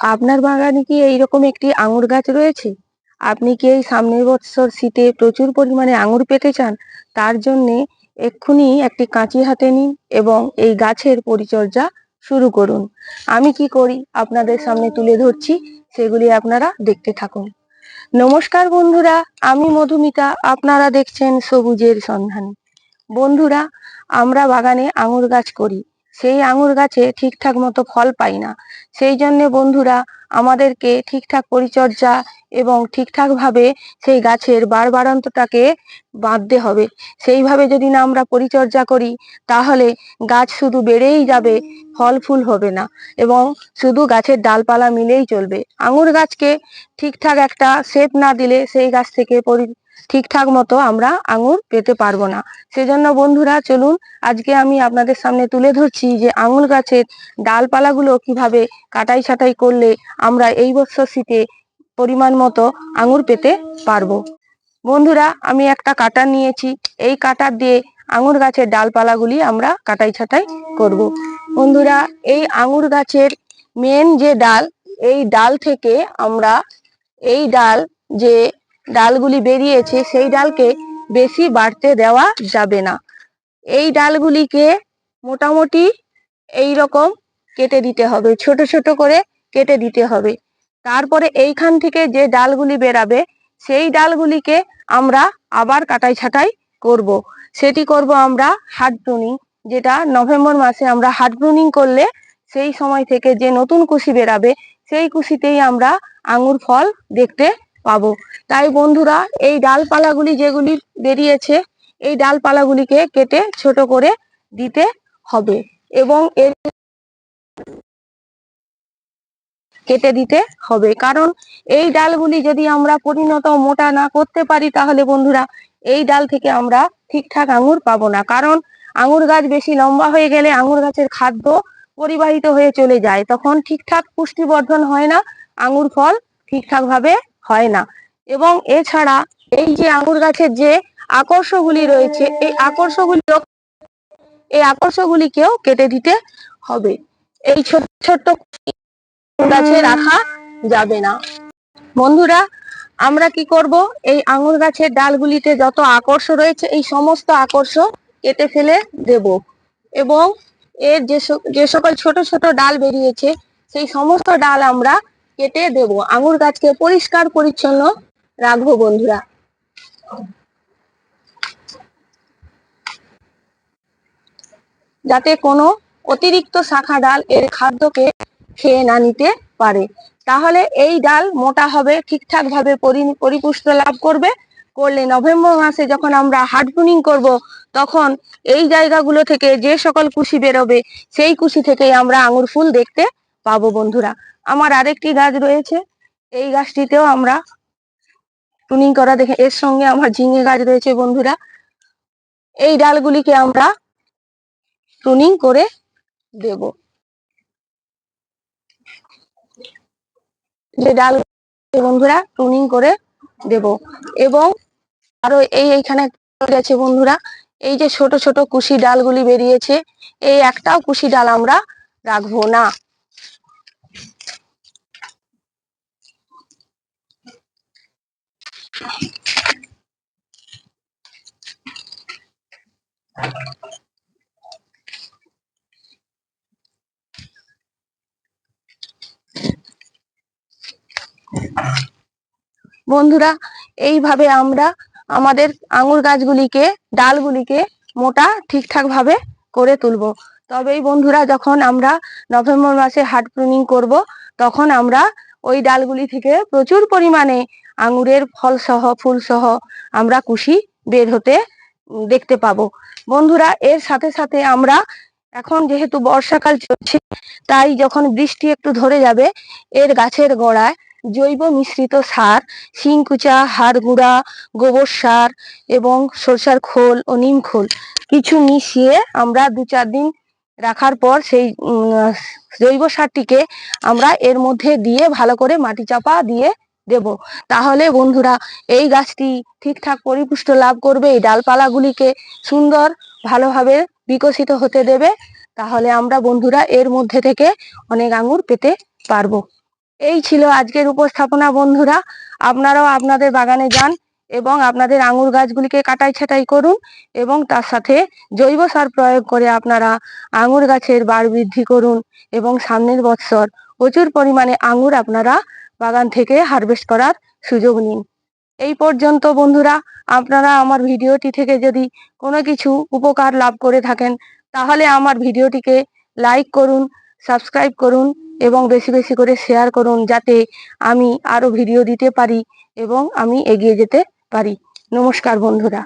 আপনার বাগানে কি এইরকম একটি আঙুর গাছ রয়েছে? আপনি কি এই সামনের বছর শীতে প্রচুর পরিমাণে আঙুর পেতে চান? তার জন্যে এক্ষুনি একটি কাঁচি হাতে নিন এবং এই গাছের পরিচর্যা শুরু করুন। আমি কি করি? আপনাদের সামনে তুলে ধরছি। সেগুলি আপনারা দেখতে থাকুন। নমস্কার বন্ধুরা, আমি মধুমিতা। আপনারা দেখছেন সবুজের সন্ধান। বন্ধুরা, আমরা বাগানে আঙুর গাছ করি। সেই আঙুর গাছে ঠিকঠাক মতো ফল পাই না। সেই জন্যে বন্ধুরা, আমাদেরকে ঠিকঠাক পরিচর্যা এবং ঠিকঠাকভাবে সেই গাছের বাড়বাড়ন্তটাকে বাঁধতে হবে। সেইভাবে যদি না আমরা পরিচর্যা করি, তাহলে গাছ শুধু বেড়েই যাবে ফল ফুল হবে না এবং শুধু গাছের ডালপালা মিলেই চলবে। আঙুর গাছকে ঠিকঠাক একটা শেপ না দিলে সেই গাছ থেকে পরি ঠিকঠাক মতো আমরা আঙুর পেতে পারব না। সেজন্য বন্ধুরা, চলুন আজকে আমি আপনাদের সামনে তুলে ধরছি যে আঙুর গাছের ডালপালাগুলো কীভাবে কাটাই ছাটাই করলে আমরা এই বছর শীতে পরিমাণ মতো আঙুর পেতে পারব। বন্ধুরা, আমি একটা কাটার নিয়েছি। এই কাটার দিয়ে আঙুর গাছের ডালপালাগুলি আমরা কাটাই ছাটাই করব। বন্ধুরা, এই আঙুর গাছের মেন যে ডাল, এই ডাল থেকে আমরা এই ডাল যে ডালগুলি বেরিয়েছে, সেই ডালকে বেশি বাড়তে দেওয়া যাবে না এই ডালগুলিকে মোটামুটি এই রকম কেটে দিতে হবে, ছোট ছোট করে কেটে দিতে হবে তারপরে এইখান থেকে যে ডালগুলি বেরাবে, সেই ডালগুলিকে আমরা আবার কাটাই ছাটাই করব। সেটি করব আমরা হার্ড প্রুনিং যেটা নভেম্বর মাসে আমরা হার্ড প্রুনিং করলে সেই সময় থেকে যে নতুন কুশি বেরাবে, সেই কুশিতেই আমরা আঙুর ফল দেখতে পাবো। তাই বন্ধুরা, এই ডালপালাগুলি যেগুলি বেরিয়েছে, এই ডালপালাগুলিকে কেটে ছোট করে দিতে হবে এবং এর কেটে দিতে হবে। কারণ এই ডালগুলি যদি আমরা পরিণত মোটা না করতে পারি, তাহলে বন্ধুরা, এই ডাল থেকে আমরা ঠিকঠাক আঙুর পাবো না। কারণ আঙুর গাছ বেশি লম্বা হয়ে গেলে আঙুর গাছের খাদ্য পরিবাহিত হয়ে চলে যায়। তখন ঠিকঠাক পুষ্টিবর্ধন হয় না, আঙুর ফল ঠিকঠাক ভাবে হয় না। এবং এছাড়া এই যে আঙুর গাছের যে আকর্ষগুলি রয়েছে, এই আকর্ষগুলি এই আকর্ষগুলিকেও কেটে দিতে হবে। এই ছোট, ছোট্ট গাছে রাখা যাবে না। বন্ধুরা, আমরা কি করব? এই আঙুর গাছের ডালগুলিতে যত আকর্ষ রয়েছে, এই সমস্ত আকর্ষ কেটে ফেলে দেব। এবং এর যে সকল ছোট ছোট ডাল বেরিয়েছে, সেই সমস্ত ডাল আমরা কেটে দেব। আঙুর গাছকে পরিষ্কার পরিচ্ছন্ন রাখব বন্ধুরা। যাতে কোনো অতিরিক্ত শাখা ডাল এর খাদ্যকে খেয়ে না নিতে পারে। তাহলে এই ডাল মোটা হবে ঠিকঠাক ভাবে পরিপুষ্ট লাভ করবে। করলে নভেম্বর মাসে যখন আমরা হার্ড প্রুনিং করব, তখন এই জায়গাগুলো থেকে যে সকল কুশি বেরোবে, সেই কুশি থেকেই আমরা আঙুর ফুল দেখতে পাবো বন্ধুরা। আমার আরেকটি গাছ রয়েছে। এই গাছটিতেও আমরা টুনিং করা দেখে, এর সঙ্গে আমার ঝিঙে গাছ রয়েছে বন্ধুরা। এই ডালগুলিকে আমরা টুনিং করে দেব। যে ডাল বন্ধুরা টুনিং করে দেব। এবং আরও এই এইখানে গেছে বন্ধুরা। এই যে ছোট ছোট কুশি ডালগুলি বেরিয়েছে, এই একটাও কুশি ডাল আমরা রাখব না। বন্ধুরা, এইভাবে আমরা আমাদের আঙুর গাছগুলিকে, ডালগুলিকে মোটা ঠিকঠাক ভাবে করে তুলব। তবেই বন্ধুরা, যখন আমরা নভেম্বর মাসে হার্ড প্রুনিং করব, তখন আমরা ওই ডালগুলি থেকে প্রচুর পরিমাণে আঙুরের ফল সহ, ফুল সহ আমরা কুশি বের হতে দেখতে পাবো। বন্ধুরা, এর সাথে সাথে আমরা এখন যেহেতু বর্ষাকাল চলছে, তাই যখন বৃষ্টি একটু ধরে যাবে, এর গাছের গোড়ায় জৈব মিশ্রিত সার, শিংকুচা হাড় গুঁড়া গোবর সার এবং সরষার খোল ও নিম খোল কিছু মিশিয়ে আমরা দু চার দিন রাখার পর সেই জৈব সারটিকে আমরা এর মধ্যে দিয়ে ভালো করে মাটি চাপা দিয়ে দেব। তাহলে বন্ধুরা, এই গাছটি ঠিকঠাক পরিপুষ্ট লাভ করবে, এই ডালপালাগুলিকে সুন্দর ভালোভাবে বিকশিত হতে দেবে। তাহলে আমরা বন্ধুরা, এর মধ্যে থেকে অনেক আঙুর পেতে পারব। এই ছিল আজকের উপস্থাপনা বন্ধুরা। আপনারাও আপনাদের বাগানে যান এবং আপনাদের আঙুর গাছগুলিকে কাটাই ছাঁটাই করুন এবং তার সাথে জৈব সার প্রয়োগ করে আপনারা আঙুর গাছের বাড় বৃদ্ধি করুন এবং সামনের বৎসর প্রচুর পরিমাণে আঙুর আপনারা বাগান থেকে হারভেস্ট করার সুযোগ নিন। এই পর্যন্ত বন্ধুরা, আপনারা আমার ভিডিওটি থেকে যদি কোনো কিছু উপকার লাভ করে থাকেন, তাহলে আমার ভিডিওটিকে লাইক করুন সাবস্ক্রাইব করুন এবং বেশি বেশি করে শেয়ার করুন যাতে আমি আরও ভিডিও দিতে পারি এবং আমি এগিয়ে যেতে পারি। নমস্কার বন্ধুরা।